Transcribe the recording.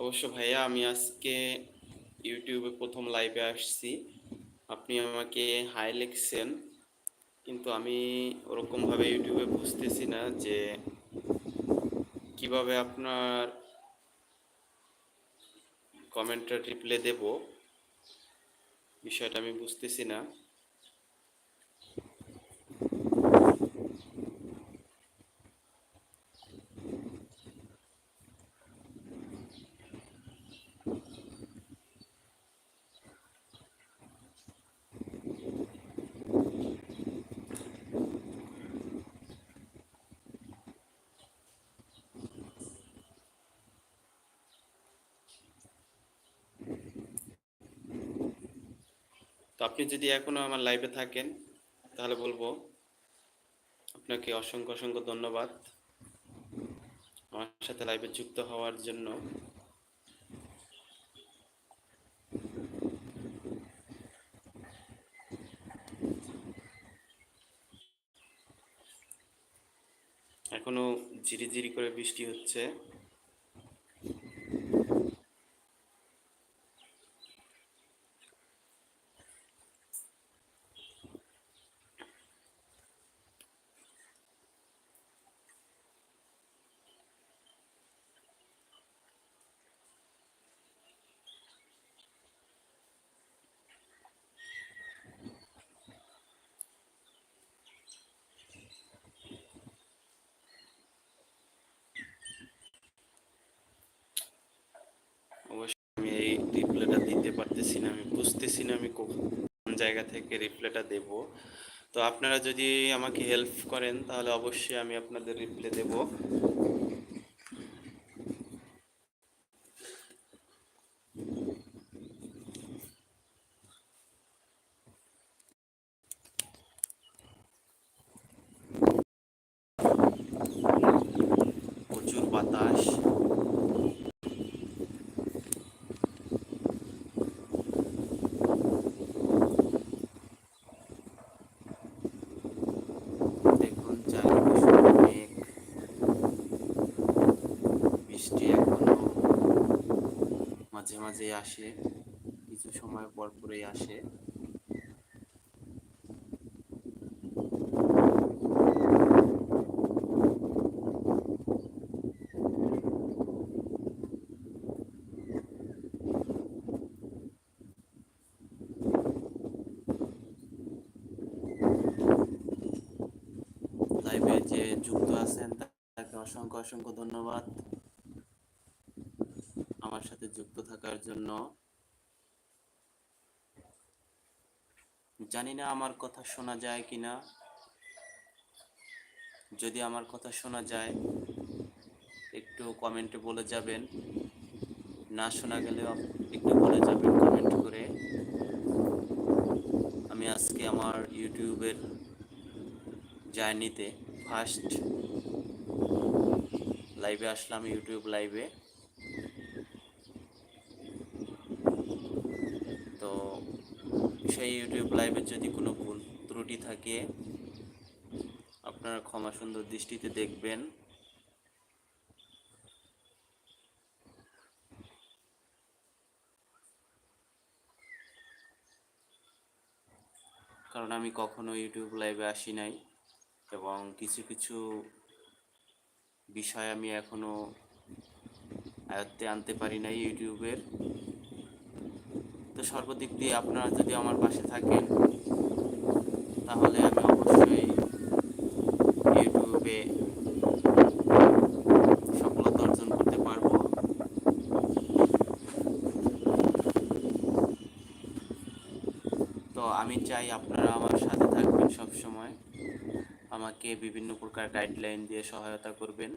অবশ্য ভাইয়া, আমি আজকে ইউটিউবে প্রথম লাইভে আসছি। আপনি আমাকে হাই লিখছেন, কিন্তু আমি ওরকমভাবে ইউটিউবে বুঝতেছি না যে কীভাবে আপনার কমেন্টটা রিপ্লাই দেব। বিষয়টা আমি বুঝতেছি না। আপনি যদি এখনও আমার লাইভে থাকেন, তাহলে বলব, আপনাকে অসংখ্য অসংখ্য ধন্যবাদ। আমার সাথে লাইভে যুক্ত হওয়ার জন্য। এখনও ঝিরিঝিরি করে বৃষ্টি হচ্ছে অবশ্যই আমি এই রিপ্লাইটা দিতে পারতেছি না আমি বুঝতেছি না আমি কোন জায়গা থেকে রিপ্লাইটা দেব। তো আপনারা যদি আমাকে হেল্প করেন, তাহলে অবশ্যই আমি আপনাদের রিপ্লাই দেব। প্রচুর বাতাস। বৃষ্টি এখনও মাঝে মাঝে আসে, কিছু সময় পর পরেই আসে। যে যুক্ত আছেন, তাকে অসংখ্য অসংখ্য ধন্যবাদ। আমার সাথে যুক্ত থাকার জন্য। জানি না আমার কথা শোনা যায় কিনা। যদি আমার কথা শোনা যায়, একটু কমেন্টে বলে যাবেন। না শোনা গেলেও একটু বলে যাবেন কমেন্ট করে। আমি আজকে আমার ইউটিউবের জার্নিতে ফার্স্ট লাইভে আসলাম ইউটিউব লাইভে তো সেই ইউটিউব লাইভে যদি কোনো ভুল ত্রুটি থাকে, আপনারা ক্ষমা সুন্দর দৃষ্টিতে দেখবেন। কারণ আমি কখনো ইউটিউব লাইভে আসি নাই এবং কিছু কিছু বিষয় আমি এখনও আয়ত্তে আনতে পারি নাই ইউটিউবের সর্বদিক দিয়ে আপনারা যদি আমার পাশে থাকেন, তাহলে আমি অবশ্যই ইউটিউবে সফলতা অর্জন করতে পারব। তো আমি চাই আপনারা আমার সাথে থাকবেন সব সময় আমাকে বিভিন্ন প্রকার গাইডলাইন দিয়ে সহায়তা করবেন।